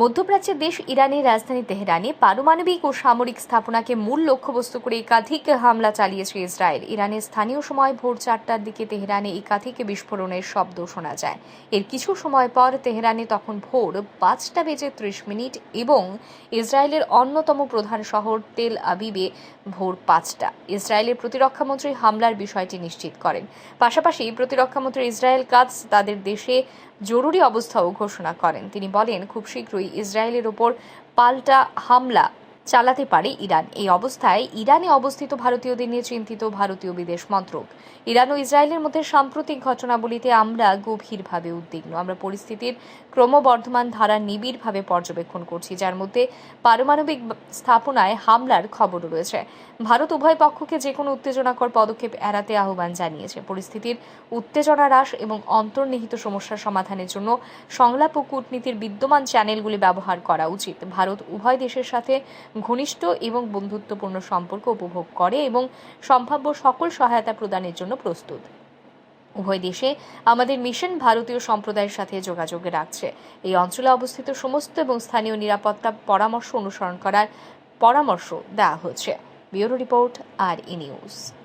মধ্যপ্রাচ্যের দেশ ইরানের রাজধানী তেহরানে পারমাণবিক ও সামরিক স্থাপনাকে মূল লক্ষ্যবস্তু করে একাধিক হামলা চালিয়েছে ইসরায়েল। ইরানের স্থানীয় সময় ভোর চারটার দিকে তেহরানে একাধিক বিস্ফোরণের শব্দ শোনা যায়। এর কিছু সময় পর তেহরানে তখন ভোর পাঁচটা বেজে ত্রিশ মিনিট এবং ইসরায়েলের অন্যতম প্রধান শহর তেল আবিবে ভোর পাঁচটা। ইসরায়েলের প্রতিরক্ষামন্ত্রী হামলার বিষয়টি নিশ্চিত করেন। পাশাপাশি প্রতিরক্ষামন্ত্রী ইসরায়েল কাজ তাদের দেশে জরুরি অবস্থাও ঘোষণা করেন। তিনি বলেন খুব শীঘ্রই ইসরায়েলের ওপর পাল্টা হামলা চালাতে পারে ইরান। এই অবস্থায় ইরানে অবস্থিত ভারতীয়দের নিয়ে চিন্তিত ভারতীয় বিদেশ মন্ত্রক। ইরান ও ইসরায়েলের মধ্যে সাম্প্রতিক ঘটনাবলিতে আমরা গভীরভাবে উদ্বিগ্ন। আমরা পরিস্থিতির ক্রমবর্ধমান ধারা নিবিড়ভাবে পর্যবেক্ষণ করছি, যার মধ্যে পারমাণবিক স্থাপনায় হামলার খবরও রয়েছে। ভারত উভয় পক্ষকে যে কোনো উত্তেজনাকর পদক্ষেপ এড়াতে আহ্বান জানিয়েছে। পরিস্থিতির উত্তেজনা হ্রাস এবং অন্তর্নিহিত সমস্যার সমাধানের জন্য সংলাপ ও কূটনীতির বিদ্যমান চ্যানেলগুলি ব্যবহার করা উচিত। ভারত উভয় দেশের সাথে ঘনিষ্ঠ এবং বন্ধুত্বপূর্ণ সম্পর্ক উপভোগ করে এবং সম্ভাব্য সকল সহায়তা প্রদানের জন্য প্রস্তুত। উভয় দেশে আমাদের মিশন ভারতীয় সম্প্রদায়ের সাথে যোগাযোগে রাখছে। এই অঞ্চলে অবস্থিত সমস্ত এবং স্থানীয় নিরাপত্তা পরামর্শ অনুসরণ করার পরামর্শ দেওয়া হচ্ছে। ব্যুরো রিপোর্ট আর ই নিউজ।